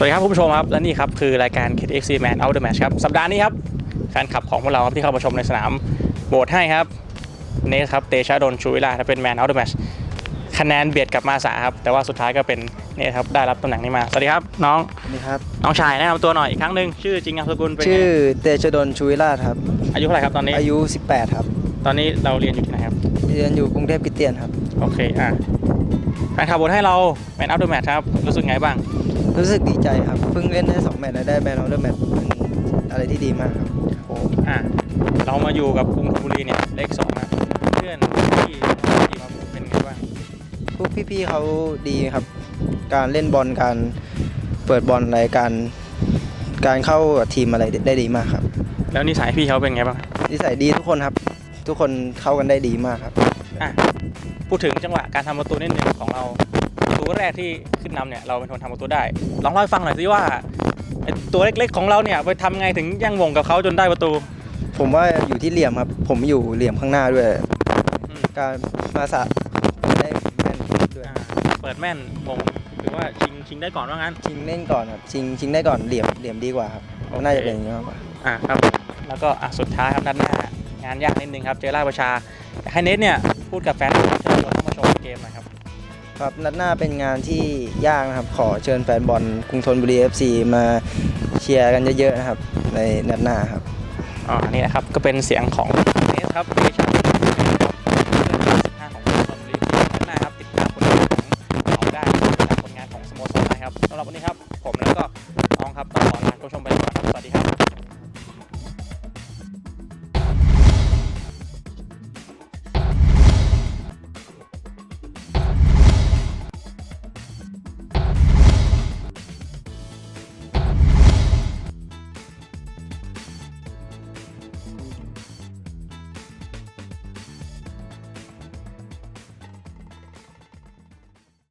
วัสดีครับคุณผู้ชมครับ และนี่ครับคือรายการ KTXC Man Out the Match ครับ สัปดาห์นี้ครับแฟนคลับของพวกเราครับที่เข้ามาชมในสนามโหวตให้ครับเนสครับเตชะดลชูวิลาถ้าเป็น Man Out the Match คะแนนเบียดกับมาสาครับ แต่ว่าสุดท้ายก็เป็นเนสครับได้รับตำแหน่งนี้มา สวัสดีครับน้องนี่ครับ น้องชายแนะนำตัวหน่อยอีกครั้งหนึ่งชื่อจริงนามสกุลเป็นไงชื่อเตชดลชูวิราชครับ อายุเท่าไหร่ครับตอนนี้อายุ 18 ครับ ตอนนี้เราเรียนอยู่ที่ไหนครับ เรียนอยู่กรุงเทพคริสเตียนครับ โอเค อะ แฟนคลับโหวตให้เรา Man Out the Match ครับ รู้สึกไงบ้าง รู้สึกดีใจครับ เพิ่งเล่นได้2แมตช์แล้วได้แมนออฟเดอะแมตช์เป็นอะไรที่ดีมากครับโอ้อะเรามาอยู่กับกรุงธนบุรีเนี่ยเลขสองนะเพื่อนที่ทีมเราเป็นไงบ้างพวกพี่ๆเขาดีครับ การเล่นบอลการเปิดบอลอะไรการการเข้ากับทีมอะไรได้ดีมากครับ แล้วนิสัยพี่เขาเป็นไงบ้างนิสัยดีทุกคนครับ ทุกคนเข้ากันได้ดีมากครับ อะพูดถึงจังหวะการทำประตูนิดนึงของเราประตูแรกที่ขึ้นนำเนี่ยเราเป็นคนทำประตูได้ ลองเล่าให้ฟังหน่อยสิว่าไอ้ตัวเล็กๆของเราเนี่ยไปทำไงถึงแย่งวงกับเขาจนได้ประตูผมว่าอยู่ที่เหลี่ยมครับ ผมอยู่เหลี่ยมข้างหน้าด้วย อืมการมาสะได้แม่นด้วยอ่าเปิดแม่นมงหรือว่าชิงชิงได้ก่อนว่างั้น ชิงเล่นก่อนครับชิงชิงได้ก่อนเหลี่ยมเหลี่ยมดีกว่าครับโอเค น่าจะเป็นอย่างนี้มากกว่าอะครับ แล้วก็อะสุดท้ายครับด้านหน้างานยากนิดนึงครับเจอราชประชาอยากให้เนทเนี่ย พูดกับแฟนเชิญชวนเข้ามาชมเกมนะครับ ครับนัดหน้าเป็นงานที่ยากนะครับ ขอเชิญแฟนบอลกรุงธนบุรีเอฟซีมาเชียร์กันเยอะๆนะครับ ในนัดหน้าครับ อ่านี่นะครับก็เป็นเสียงของเนสครับทีมชาครับเพื่อน25ของคนรีนะครับติดตามผลงานของได้ติามผลงานของสโมสรนะครับสำหรับวันนี้ครับ ผมแล้วก็น้องครับต้องขอลาคุณผู้ชมไปก่อนครับ สวัสดีครับ